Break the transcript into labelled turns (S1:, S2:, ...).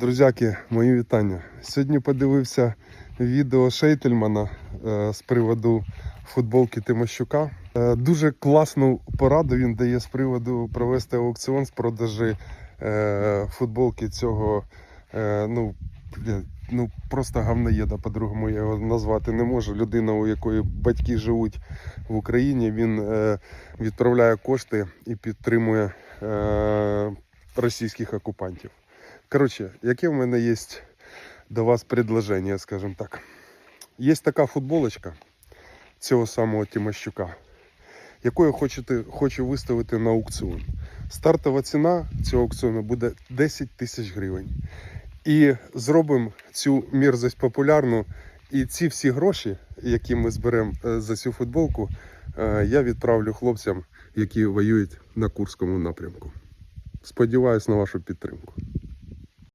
S1: Друзяки, мої вітання. Сьогодні подивився відео Шейтельмана е, з приводу футболки Тимощука. Е, дуже класну пораду він дає з приводу провести аукціон з продажі е, футболки цього. Ну, ну просто гавноєда, по-другому я його назвати не можу. Людина, у якої батьки живуть в Україні, він відправляє кошти і підтримує російських окупантів. Коротше, яке в мене є до вас предложення, скажімо так. Є така футболочка цього самого Тимощука, яку я хочете, хочу виставити на аукціон. Стартова ціна цього аукціону буде 10 тисяч гривень. І зробимо цю мерзость популярну. І ці всі гроші, які ми зберемо е, за цю футболку, е, я відправлю хлопцям, які воюють на Курському напрямку. Сподіваюсь на вашу підтримку.